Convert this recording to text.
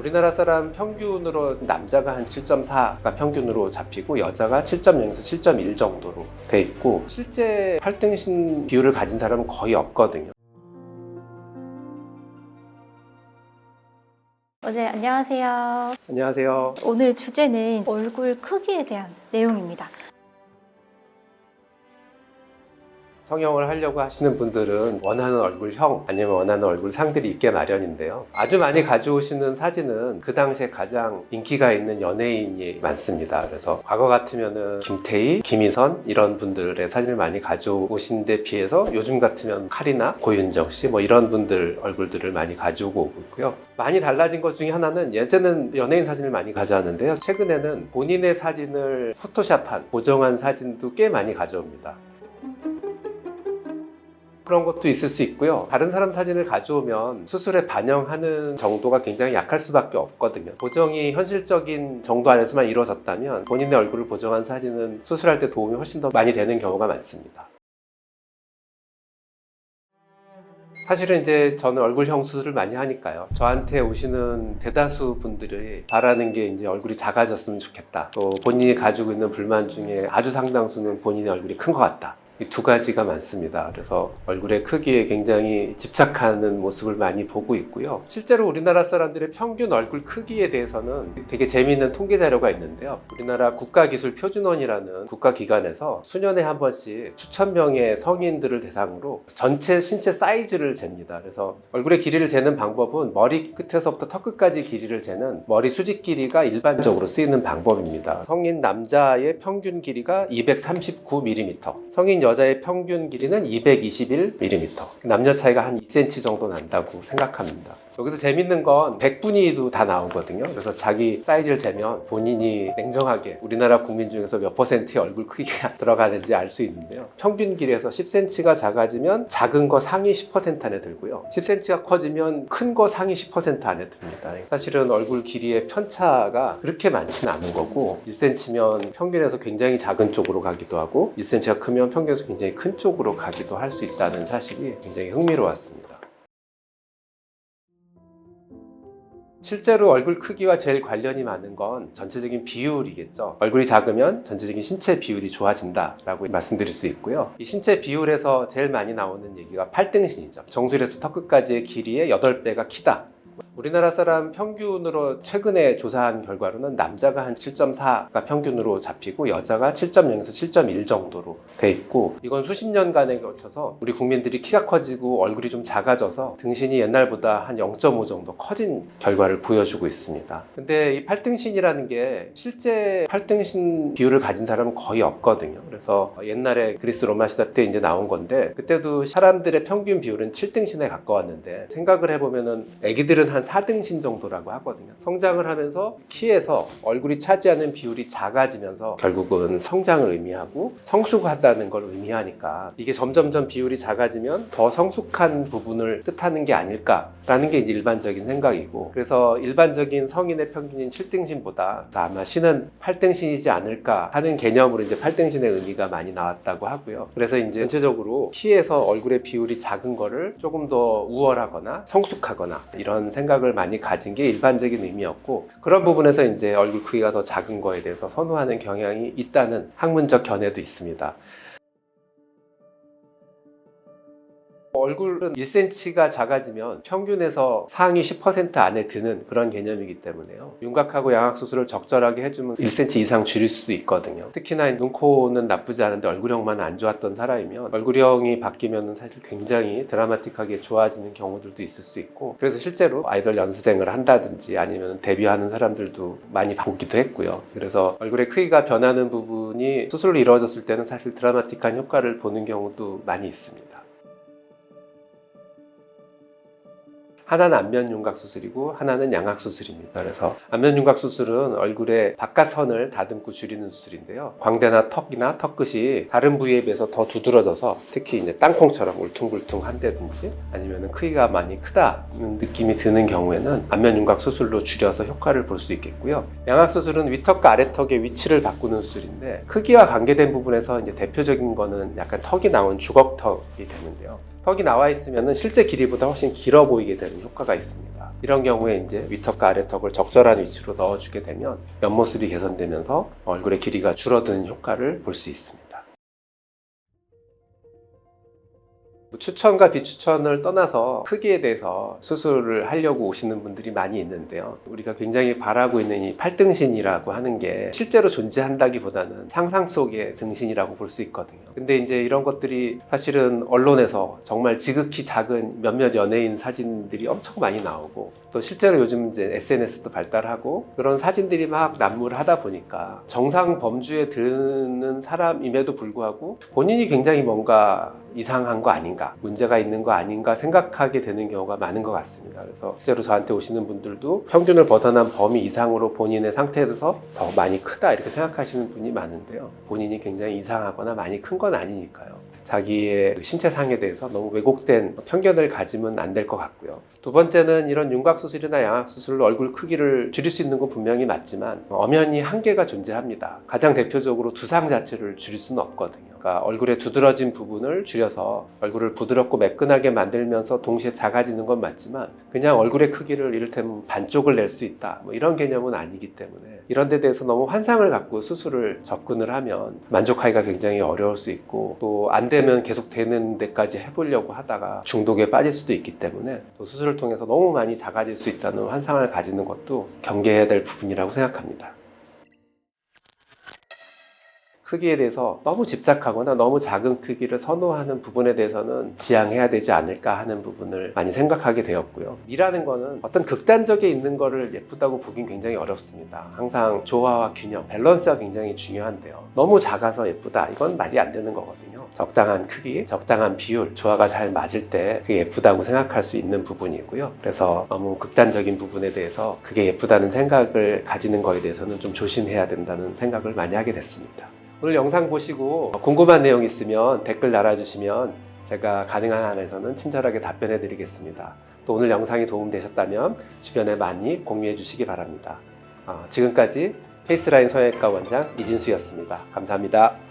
우리나라 사람 평균으로 남자가 한 7.4가 평균으로 잡히고 여자가 7.0에서 7.1 정도로 돼 있고 실제 활등신 비율을 가진 사람은 거의 없거든요. 어, 네, 안녕하세요. 안녕하세요. 오늘 주제는 얼굴 크기에 대한 내용입니다. 성형을 하려고 하시는 분들은 원하는 얼굴형 아니면 원하는 얼굴 상들이 있게 마련인데요. 아주 많이 가져오시는 사진은 그 당시에 가장 인기가 있는 연예인이 많습니다. 그래서 과거 같으면은 김태희, 김희선 이런 분들의 사진을 많이 가져오신 데 비해서 요즘 같으면 카리나, 고윤정 씨 뭐 이런 분들 얼굴들을 많이 가져오고 있고요. 많이 달라진 것 중에 하나는 예전에는 연예인 사진을 많이 가져왔는데요. 최근에는 본인의 사진을 포토샵한 보정한 사진도 꽤 많이 가져옵니다. 그런 것도 있을 수 있고요. 다른 사람 사진을 가져오면 수술에 반영하는 정도가 굉장히 약할 수밖에 없거든요. 보정이 현실적인 정도 안에서만 이루어졌다면 본인의 얼굴을 보정한 사진은 수술할 때 도움이 훨씬 더 많이 되는 경우가 많습니다. 사실은 이제 저는 얼굴형 수술을 많이 하니까요. 저한테 오시는 대다수 분들이 바라는 게 이제 얼굴이 작아졌으면 좋겠다. 또 본인이 가지고 있는 불만 중에 아주 상당수는 본인의 얼굴이 큰 것 같다. 이두 가지가 많습니다. 그래서 얼굴의 크기에 굉장히 집착하는 모습을 많이 보고 있고요. 실제로 우리나라 사람들의 평균 얼굴 크기에 대해서는 되게 재미있는 통계 자료가 있는데요. 우리나라 국가기술표준원이라는 국가기관에서 수년에 한 번씩 수천 명의 성인들을 대상으로 전체 신체 사이즈를 잽니다. 그래서 얼굴의 길이를 재는 방법은 머리 끝에서부터 턱 끝까지 길이를 재는 머리 수직 길이가 일반적으로 쓰이는 방법입니다. 성인 남자의 평균 길이가 239mm, 성인 여 자의 평균 길이는 221mm. 남녀 차이가 한 2cm 정도 난다고 생각합니다. 여기서 재밌는 건 100분위도 다 나오거든요. 그래서 자기 사이즈를 재면 본인이 냉정하게 우리나라 국민 중에서 몇 퍼센트의 얼굴 크기가 들어가는지 알 수 있는데요. 평균 길이에서 10cm가 작아지면 작은 거 상위 10% 안에 들고요. 10cm가 커지면 큰 거 상위 10% 안에 듭니다. 사실은 얼굴 길이의 편차가 그렇게 많지는 않은 거고 1cm면 평균에서 굉장히 작은 쪽으로 가기도 하고 1cm가 크면 평균 에서 굉장히 큰 쪽으로 가기도 할 수 있다는 사실이 굉장히 흥미로웠습니다. 실제로 얼굴 크기와 제일 관련이 많은 건 전체적인 비율이겠죠. 얼굴이 작으면 전체적인 신체 비율이 좋아진다라고 말씀드릴 수 있고요. 이 신체 비율에서 제일 많이 나오는 얘기가 팔등신이죠. 정수리에서 턱 끝까지의 길이의 8배가 키다. 우리나라 사람 평균으로 최근에 조사한 결과로는 남자가 한 7.4가 평균으로 잡히고 여자가 7.0에서 7.1 정도로 돼 있고 이건 수십 년간에 걸쳐서 우리 국민들이 키가 커지고 얼굴이 좀 작아져서 등신이 옛날보다 한 0.5 정도 커진 결과를 보여주고 있습니다. 근데 이 팔등신이라는 게 실제 팔등신 비율을 가진 사람은 거의 없거든요. 그래서 옛날에 그리스 로마 시대 때 이제 나온 건데 그때도 사람들의 평균 비율은 7등신에 가까웠는데 생각을 해보면은 애기들은 한 4등신 정도라고 하거든요. 성장을 하면서 키에서 얼굴이 차지하는 비율이 작아지면서 결국은 성장을 의미하고 성숙하다는 걸 의미하니까 이게 점점점 비율이 작아지면 더 성숙한 부분을 뜻하는 게 아닐까라는 게 이제 일반적인 생각이고 그래서 일반적인 성인의 평균인 7등신보다 아마 신은 8등신이지 않을까 하는 개념으로 이제 8등신의 의미가 많이 나왔다고 하고요. 그래서 이제 전체적으로 키에서 얼굴의 비율이 작은 거를 조금 더 우월하거나 성숙하거나 이런 생각을 많이 가진 게 일반적인 의미였고 그런 부분에서 이제 얼굴 크기가 더 작은 거에 대해서 선호하는 경향이 있다는 학문적 견해도 있습니다. 얼굴은 1cm가 작아지면 평균에서 상위 10% 안에 드는 그런 개념이기 때문에요. 윤곽하고 양악 수술을 적절하게 해주면 1cm 이상 줄일 수 있거든요. 특히나 눈, 코는 나쁘지 않은데 얼굴형만 안 좋았던 사람이면 얼굴형이 바뀌면 사실 굉장히 드라마틱하게 좋아지는 경우들도 있을 수 있고 그래서 실제로 아이돌 연습생을 한다든지 아니면 데뷔하는 사람들도 많이 보기도 했고요. 그래서 얼굴의 크기가 변하는 부분이 수술로 이루어졌을 때는 사실 드라마틱한 효과를 보는 경우도 많이 있습니다. 하나는 안면 윤곽 수술이고 하나는 양악 수술입니다. 그래서 안면 윤곽 수술은 얼굴의 바깥선을 다듬고 줄이는 수술인데요. 광대나 턱이나 턱 끝이 다른 부위에 비해서 더 두드러져서 특히 이제 땅콩처럼 울퉁불퉁한다든지 아니면 크기가 많이 크다는 느낌이 드는 경우에는 안면 윤곽 수술로 줄여서 효과를 볼 수 있겠고요. 양악 수술은 위턱과 아래턱의 위치를 바꾸는 수술인데 크기와 관계된 부분에서 이제 대표적인 거는 약간 턱이 나온 주걱턱이 되는데요. 턱이 나와 있으면 실제 길이보다 훨씬 길어 보이게 되는 효과가 있습니다. 이런 경우에 이제 위턱과 아래턱을 적절한 위치로 넣어주게 되면 옆모습이 개선되면서 얼굴의 길이가 줄어드는 효과를 볼 수 있습니다. 추천과 비추천을 떠나서 크기에 대해서 수술을 하려고 오시는 분들이 많이 있는데요. 우리가 굉장히 바라고 있는 이 팔등신이라고 하는 게 실제로 존재한다기보다는 상상 속의 등신이라고 볼 수 있거든요. 근데 이제 이런 것들이 사실은 언론에서 정말 지극히 작은 몇몇 연예인 사진들이 엄청 많이 나오고 또 실제로 요즘 이제 SNS도 발달하고 그런 사진들이 막 난무하다 보니까 정상 범주에 드는 사람임에도 불구하고 본인이 굉장히 뭔가 이상한 거 아닌가, 문제가 있는 거 아닌가 생각하게 되는 경우가 많은 것 같습니다. 그래서 실제로 저한테 오시는 분들도 평균을 벗어난 범위 이상으로 본인의 상태에서 더 많이 크다 이렇게 생각하시는 분이 많은데요. 본인이 굉장히 이상하거나 많이 큰 건 아니니까요. 자기의 신체상에 대해서 너무 왜곡된 편견을 가지면 안 될 것 같고요. 두 번째는 이런 윤곽수술이나 양악수술로 얼굴 크기를 줄일 수 있는 건 분명히 맞지만 엄연히 한계가 존재합니다. 가장 대표적으로 두상 자체를 줄일 수는 없거든요. 그러니까 얼굴의 두드러진 부분을 줄여서 얼굴을 부드럽고 매끈하게 만들면서 동시에 작아지는 건 맞지만 그냥 얼굴의 크기를 이를테면 반쪽을 낼 수 있다. 뭐 이런 개념은 아니기 때문에 이런 데 대해서 너무 환상을 갖고 수술을 접근을 하면 만족하기가 굉장히 어려울 수 있고 또 안 되면 계속 되는 데까지 해보려고 하다가 중독에 빠질 수도 있기 때문에 또 수술을 통해서 너무 많이 작아질 수 있다는 환상을 가지는 것도 경계해야 될 부분이라고 생각합니다. 크기에 대해서 너무 집착하거나 너무 작은 크기를 선호하는 부분에 대해서는 지양해야 되지 않을까 하는 부분을 많이 생각하게 되었고요. 미라는 거는 어떤 극단적에 있는 거를 예쁘다고 보긴 굉장히 어렵습니다. 항상 조화와 균형, 밸런스가 굉장히 중요한데요. 너무 작아서 예쁘다. 이건 말이 안 되는 거거든요. 적당한 크기, 적당한 비율, 조화가 잘 맞을 때 그게 예쁘다고 생각할 수 있는 부분이고요. 그래서 너무 극단적인 부분에 대해서 그게 예쁘다는 생각을 가지는 거에 대해서는 좀 조심해야 된다는 생각을 많이 하게 됐습니다. 오늘 영상 보시고 궁금한 내용 있으면 댓글 달아주시면 제가 가능한 한에서는 친절하게 답변해 드리겠습니다. 또 오늘 영상이 도움되셨다면 주변에 많이 공유해 주시기 바랍니다. 아, 지금까지 페이스라인 성형외과 원장 이진수였습니다. 감사합니다.